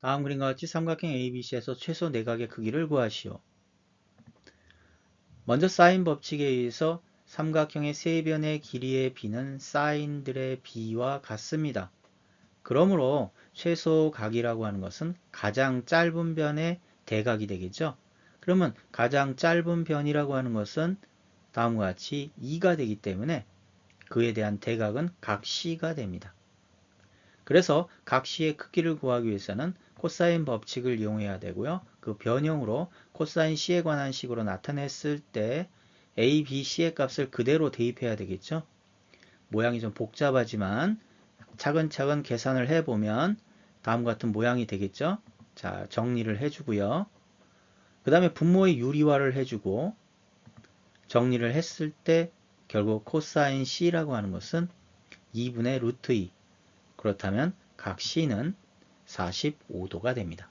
다음 그림과 같이 삼각형 ABC에서 최소 내각의 크기를 구하시오. 먼저 사인 법칙에 의해서 삼각형의 세 변의 길이의 비는 사인들의 비와 같습니다. 그러므로 최소 각이라고 하는 것은 가장 짧은 변의 대각이 되겠죠. 그러면 가장 짧은 변이라고 하는 것은 다음과 같이 2가 되기 때문에 그에 대한 대각은 각 C가 됩니다. 그래서 각 C의 크기를 구하기 위해서는 코사인 법칙을 이용해야 되고요. 그 변형으로 코사인 C에 관한 식으로 나타냈을 때 A, B, C의 값을 그대로 대입해야 되겠죠. 모양이 좀 복잡하지만 차근차근 계산을 해보면 다음과 같은 모양이 되겠죠. 자 정리를 해주고요. 그 다음에 분모의 유리화를 해주고 정리를 했을 때 결국 코사인 C라고 하는 것은 2분의 루트 2 그렇다면 각 C는 45도가 됩니다.